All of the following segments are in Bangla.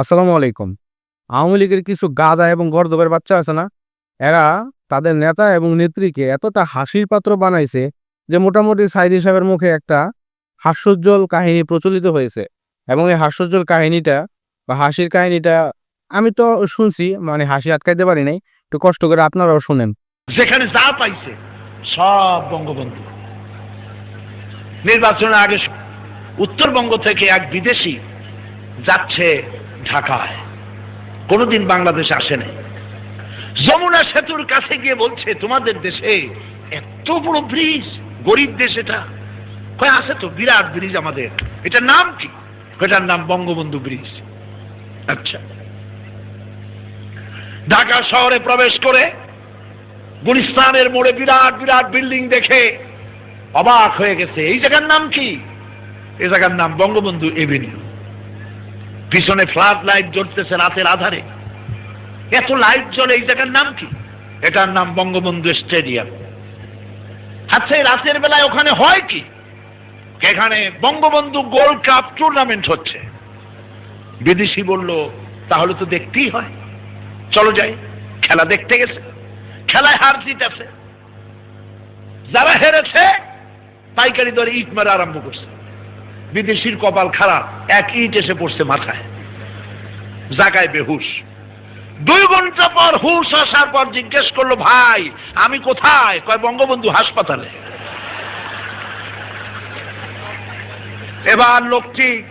আসসালামু আলাইকুম। আওয়ামী লীগের কিছু গাঁজা এবং গর্দবের বাচ্চা আছে না? এরা তাদের নেতা এবং নেত্রীকে এতটা হাসির পাত্র বানাইছে যে মোটামুটি সাইদি সাহেবের মুখে একটা হাস্যোজ্জ্বল কাহিনী প্রচলিত হয়েছে। এবং এই হাস্যোজ্জ্বল কাহিনীটা বা হাসির কাহিনীটা আমি তো শুনছি মানে হাসি আটকাইতে পারি নাই, একটু কষ্ট করে আপনারাও শুনেন। যেখানে যা পাইছে, সব বঙ্গবন্ধু। নির্বাচনের আগে উত্তরবঙ্গ থেকে এক বিদেশি যাচ্ছে ঢাকায়। কোনোদিন বাংলাদেশে আসে নাই। যমুনা সেতুর কাছে গিয়ে বলছে, তোমাদের দেশে এত বড় ব্রিজ, গরিব দেশ এটা। কয়, আছে তো, বিরাট ব্রিজ আমাদের। এটার নাম কি? এটার নাম বঙ্গবন্ধু ব্রিজ। আচ্ছা। ঢাকা শহরে প্রবেশ করে গুলিস্তানের মোড়ে বিরাট বিরাট বিল্ডিং দেখে অবাক হয়ে গেছে। এই জায়গার নাম কি? এই জায়গার নাম বঙ্গবন্ধু এভিনিউ। পিছনে ফ্লাড লাইট জ্বলতেছে রাতের আধারে। এত লাইট জ্বলে, এই জায়গার নাম কি? এটার নাম বঙ্গবন্ধু স্টেডিয়াম আচ্ছা এই রাতের বেলায় ওখানে হয় কি? এখানে বঙ্গবন্ধু গোল্ড কাপ টুর্নামেন্ট হচ্ছে। বিদেশি বলল, তাহলে তো দেখতেই হয়। চলো যাই, খেলা দেখতে গেছে। খেলায় হার জিত আছে যারা হেরেছে, পাইকারি দরে ইট মারা আরম্ভ করছে। বিদেশির কপাল খারাপ, এক ইট এসে পড়ছে মাথায়। জাগায় বেহুশ। দুই ঘণ্টা পর হুশ আসার পর জিজ্ঞেস করল, ভাই, আমি কোথায়? কয়, বঙ্গবন্ধু হাসপাতালে। এবার লোকটি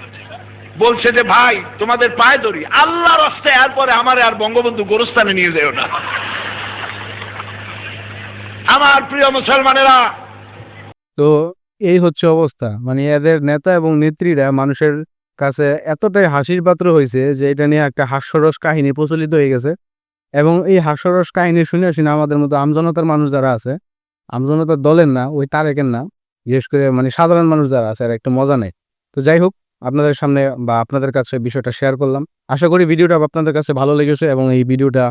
বলছে যে, ভাই, তোমাদের পায়ে ধরি। আল্লাহর হস্তে এরপরে আমারে আর বঙ্গবন্ধু গোরস্থানে নিয়ে যেও না। আমার প্রিয় মুসলমানেরা, তো এই হচ্ছে অবস্থা। মানে এদের নেতা এবং নেত্রীরা মানুষের কাছে এতটাই হাসির পাত্র হয়েছে যে এটা নিয়ে একটা হাস্যরস কাহিনী প্রচলিত হয়ে গেছে। এবং এই হাস্যরস কাহিনী শুনে শুনে আমাদের মতো আমজনতার মানুষ যারা আছে, আমজনতার দলের না, ওই তারেকের না, বিশেষ করে মানে সাধারণ মানুষ যারা আছে আর একটা মজা নেই তো যাই হোক, আপনাদের সামনে বা আপনাদের কাছে বিষয়টা শেয়ার করলাম। আশা করি ভিডিওটা আপনাদের কাছে ভালো লেগেছে এবং এই ভিডিওটা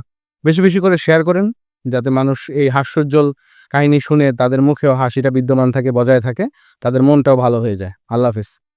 বেশি বেশি করে শেয়ার করেন। যাতে মানুষ এই হাস্যোজ্জ্বল কাহিনী শুনে তাদের মুখেও হাসিটা বিদ্যমান থাকে, বজায় থাকে, তাদের মনটাও ভালো হয়ে যায়। আল্লাহ হাফিজ।